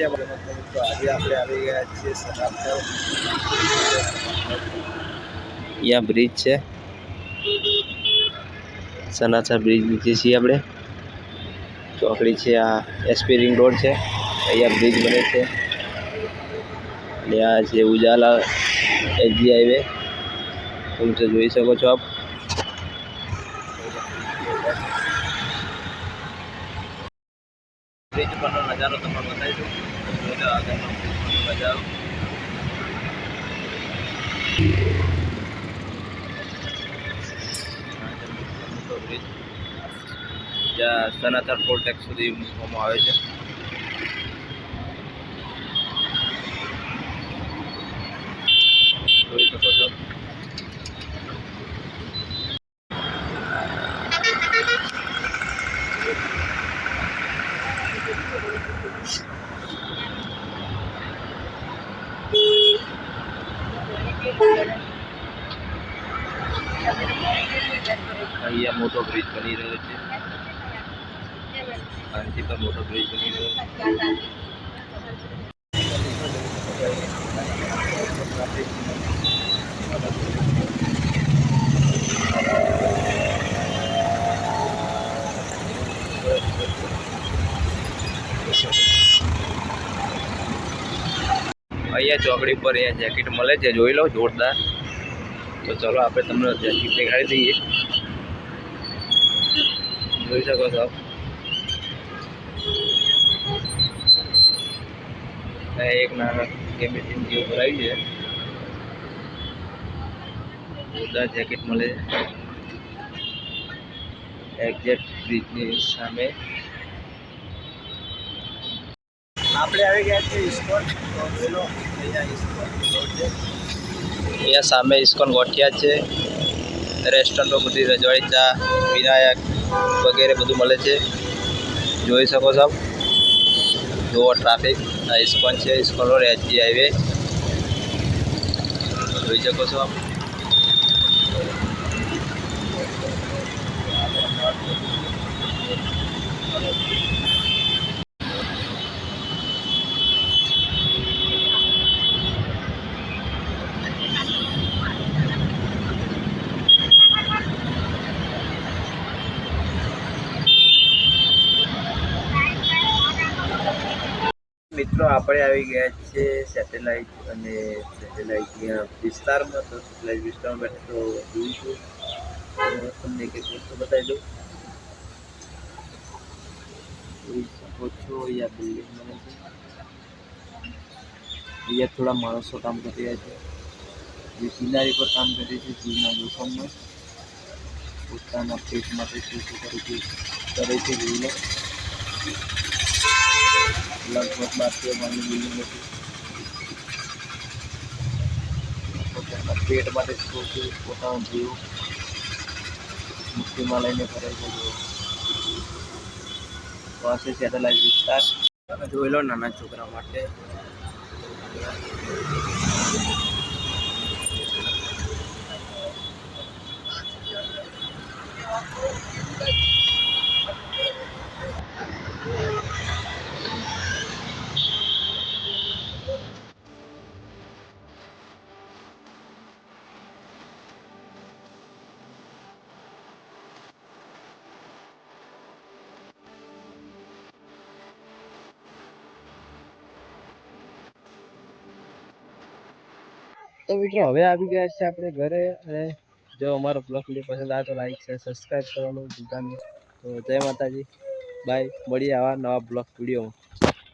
આ બળે મતલબ તો આી આપણે આવી ગયા છે સરાબ ચાઉ યહ બ્રિજ છે સનાચા બ્રિજ વીતે છે આપણે ચોકડી છે આ એસપી રિંગ રોડ છે આયા બ્રિજ બને છે લે આ છે ઉજાલા એજી હાઈવે ઉંટો જોઈ શકો છો આપ નજારો તમને બતાવી દઉં જોઈ લો આગળનો નજારો બ્રિજ જ્યાં સનાથર ફોર ટેક સુધી મૂકવામાં આવે છે અહીંયા મોટો બ્રિજ બની રહ્યો છે અહીંથી પણ મોટો બ્રિજ બની રહ્યો અહીંયા ચોકડી પર અહીંયા જેકેટ મળે છે જોઈ લો જોરદાર તો ચલો આપણે તમને જેકેટ દેખાડી દઈએ দুইশো কথা એક નાના કેમેટીન જેવું ભરાવી છે જોરદાર જેકેટ મળે એક્ઝેક્ટ બ્રિજની સામે આપણે આવી ગયા છીએ ઇસ્કોન બોલો અહીંયા ઇસ્કોન અહીંયા સામે ઇસ્કોન ગોઠિયા છે રેસ્ટોરન્ટો બધી રજવાડી ચા વિનાયક વગેરે બધું મળે છે જોઈ શકો છો જુઓ ટ્રાફિક આ ઇસ્કોન છે ઇસ્કોન રોડ એચજી હાઈવે જોઈ શકો છો આપ મિત્રો આપણે આવી ગયા છે સેટેલાઇટ અને સેટેલાઇટ વિસ્તારમાં તો સેટેલાઇટ વિસ્તારમાં બેઠે તો જોઈશું તમને એક એક વસ્તુ બતાવી દઉં જોઈ શકો છો અહીંયા બિલ્ડિંગ બને છે અહીંયા થોડા માણસો કામ કરી રહ્યા છે જે કિનારી પર કામ કરે છે જીવના જોખમમાં પોતાના પેટ માટે શું શું કરે છે કરે છે જોઈ લો લગભગ બાકી મને બિલિંગ હતી પેટ માટે સ્કૂટી પોતાનું જીવ મુક્તિમાં લઈને ફરે ગયો પાસે સેટેલાઇટ વિસ્તાર જોઈ લો નાના છોકરા માટે તો મિત્રો હવે આવી ગયા છે આપણે ઘરે અને જો અમારો બ્લોગ વિડીયો પસંદ આવે તો લાઈક શેર સબસ્ક્રાઈબ કરવાનું ભૂલતા નહીં તો જય માતાજી બાય મળીએ આવા નવા બ્લોગ વિડીયોમાં